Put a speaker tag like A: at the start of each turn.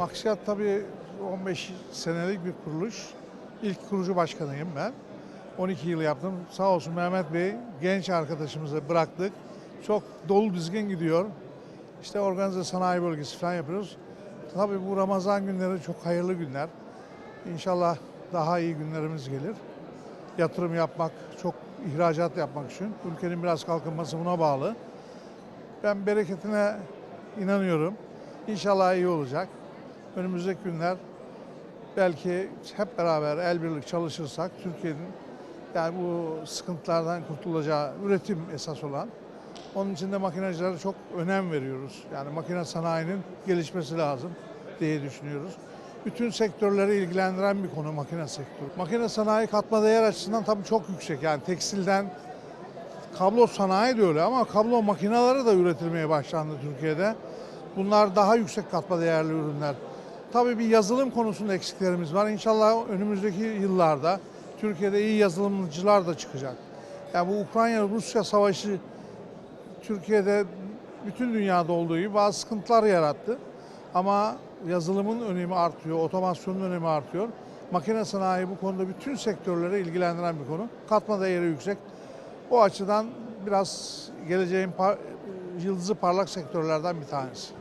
A: Maksiyat tabii 15 senelik bir kuruluş. İlk kurucu başkanıyım ben. 12 yıl yaptım. Sağ olsun Mehmet Bey genç arkadaşımızı bıraktık. Çok dolu dizgin gidiyor. İşte organize sanayi bölgesi falan yapıyoruz. Tabii bu Ramazan günleri çok hayırlı günler. İnşallah daha iyi günlerimiz gelir. Yatırım yapmak, çok ihracat yapmak için. Ülkenin biraz kalkınması buna bağlı. Ben bereketine inanıyorum. İnşallah iyi olacak. Önümüzdeki günler belki hep beraber el birlik çalışırsak Türkiye'nin yani bu sıkıntılardan kurtulacağı üretim esas olan. Onun için de makinecilere çok önem veriyoruz. Yani makine sanayinin gelişmesi lazım diye düşünüyoruz. Bütün sektörleri ilgilendiren bir konu makine sektörü. Makine sanayi katma değer açısından tabii çok yüksek. Yani tekstilden kablo sanayi de öyle ama kablo makineleri de üretilmeye başlandı Türkiye'de. Bunlar daha yüksek katma değerli ürünler. Tabii bir yazılım konusunda eksiklerimiz var. İnşallah önümüzdeki yıllarda Türkiye'de iyi yazılımcılar da çıkacak. Yani bu Ukrayna-Rusya savaşı Türkiye'de bütün dünyada olduğu gibi bazı sıkıntılar yarattı. Ama yazılımın önemi artıyor, otomasyonun önemi artıyor. Makine sanayi bu konuda bütün sektörleri ilgilendiren bir konu. Katma değeri yüksek. O açıdan biraz geleceğin par- yıldızı parlak sektörlerden bir tanesi.